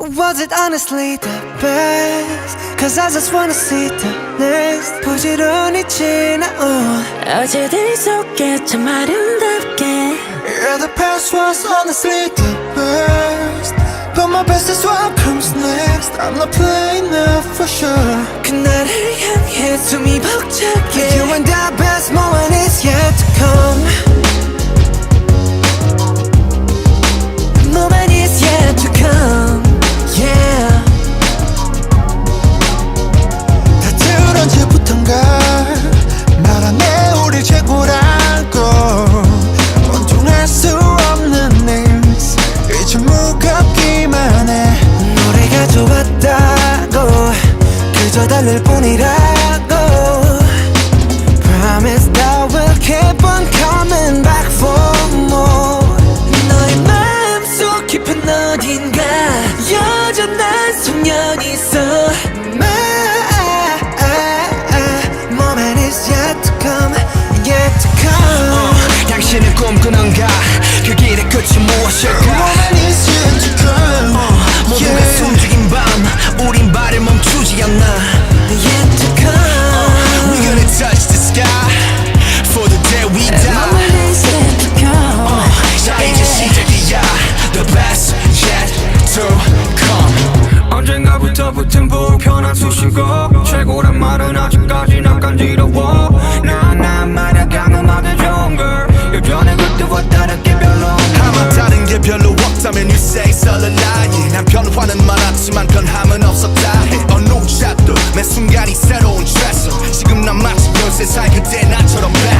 Was it honestly the best? Cause I just wanna see the next 부지런히 지나온 어제들이 속에 참 아름답게 Yeah, the past was honestly the best But my best is what comes next I'm not playing now for sure to me, book 벅차게 You and the best moment 아니라고 Promise that we'll keep on coming back for more 너의 마음속 깊은 어딘가 여전한 소년이 있어 My moment is yet to come yet to come 당신은 꿈꾸는가 그 길의 끝이 무엇일까 신곡 최고란 말은 아직까지 난 간지러워 나나 말야 강음하게 좋은 걸 여전히 그때와 다르게 별로 아마 다른 게 별로 없다면 you say it's all a lie 난 변화는 많았지만 변함은 없었다 해어 노자도 매 순간이 새로운 트레 지금 난 마치 13살 그 그때 나처럼 black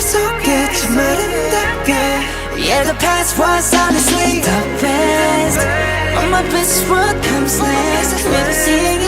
우리 속에 주말은 답게 Yeah the past was honestly the best but my best what comes next Never seen